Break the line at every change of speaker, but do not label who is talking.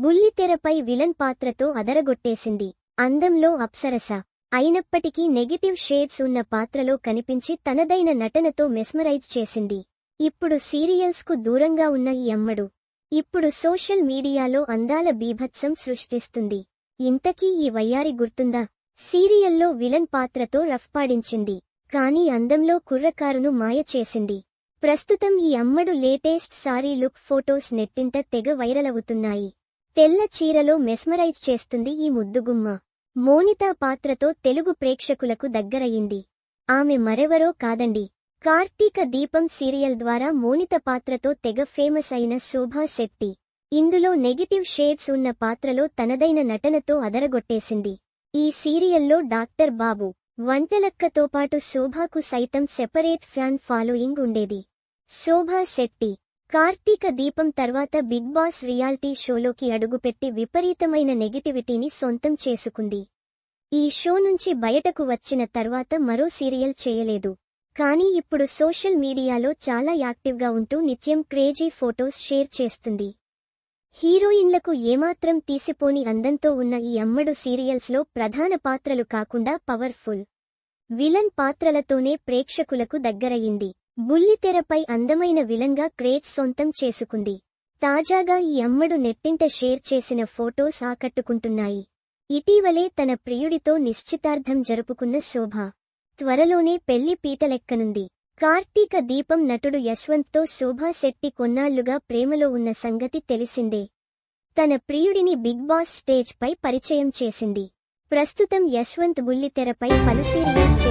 బుల్లితెరపై villain పాత్రతో అదరగొట్టేసింది. అందంలో అప్సరస. అయినప్పటికీ నెగటివ్ షేడ్స్ ఉన్న పాత్రలో కనిపించి తనదైన నటనతో మెస్మరైజ్ చేసింది. ఇప్పుడు సీరియల్స్కు దూరంగా ఉన్న ఈ అమ్మడు. ఇప్పుడు సోషల్ మీడియాలో అందాల బీభత్సం సృష్టిస్తుంది. ఇంతకీ ఈ వయ్యారి గుర్తుందా? సీరియల్లో విలన్ పాత్రతో రఫ్పాడించింది కానీ అందంలో కుర్రకారును మాయ చేసింది. ప్రస్తుతం ఈ అమ్మడు లేటెస్ట్ సారీ లుక్ ఫోటోస్ నెట్టింట తెగ వైరలవుతున్నాయి. తెల్ల చీరలో మెస్మరైజ్ చేస్తుంది ఈ ముద్దుగుమ్మ. మోనితా పాత్రతో తెలుగు ప్రేక్షకులకు దగ్గరయింది. ఆమె మరెవరో కాదండి. కార్తీక దీపం సీరియల్ ద్వారా మోనిత పాత్రతో తెగ ఫేమస్ అయిన శోభా శెట్టి. ఇందులో నెగిటివ్ షేడ్స్ ఉన్న పాత్రలో తనదైన నటనతో అదరగొట్టేసింది. ఈ సీరియల్లో డాక్టర్ బాబు వంటలక్కతో పాటు శోభాకు సైతం సెపరేట్ ఫ్యాన్ ఫాలోయింగ్ ఉండేది. శోభా శెట్టి కార్తీక దీపం తర్వాత బిగ్ బాస్ రియాలిటీ షోలోకి అడుగుపెట్టి విపరీతమైన నెగిటివిటీని సొంతం చేసుకుంది. ఈ షో నుంచి బయటకు వచ్చిన తర్వాత మరో సీరియల్ చేయలేదు. కానీ ఇప్పుడు సోషల్ మీడియాలో చాలా యాక్టివ్గా ఉంటూ నిత్యం క్రేజీ ఫోటోస్ షేర్ చేస్తుంది. హీరోయిన్లకు ఏమాత్రం తీసిపోని అందంతో ఉన్న ఈ అమ్మడు సీరియల్స్లో ప్రధాన పాత్రలు కాకుండా పవర్ఫుల్. విలన్ పాత్రలతోనే ప్రేక్షకులకు దగ్గరయింది బుల్లితెరపై అందమైన విలంగా క్రేజ్ సొంతం చేసుకుంది. తాజాగా ఈ అమ్మడు నెట్టింట షేర్ చేసిన ఫోటోస్ ఆకట్టుకుంటున్నాయి. ఇటీవలే తన ప్రియుడితో నిశ్చితార్థం జరుపుకున్న శోభ. త్వరలోనే పెళ్ళి పీటలెక్కనుంది. కార్తీక దీపం నటుడు యశ్వంత్తో శోభా శెట్టి కొన్నాళ్ళుగా ప్రేమలో ఉన్న సంగతి తెలిసిందే. తన ప్రియుడిని బిగ్ బాస్ స్టేజ్ పై పరిచయం చేసింది. ప్రస్తుతం యశ్వంత్ బుల్లితెరపై పలు సీరియల్స్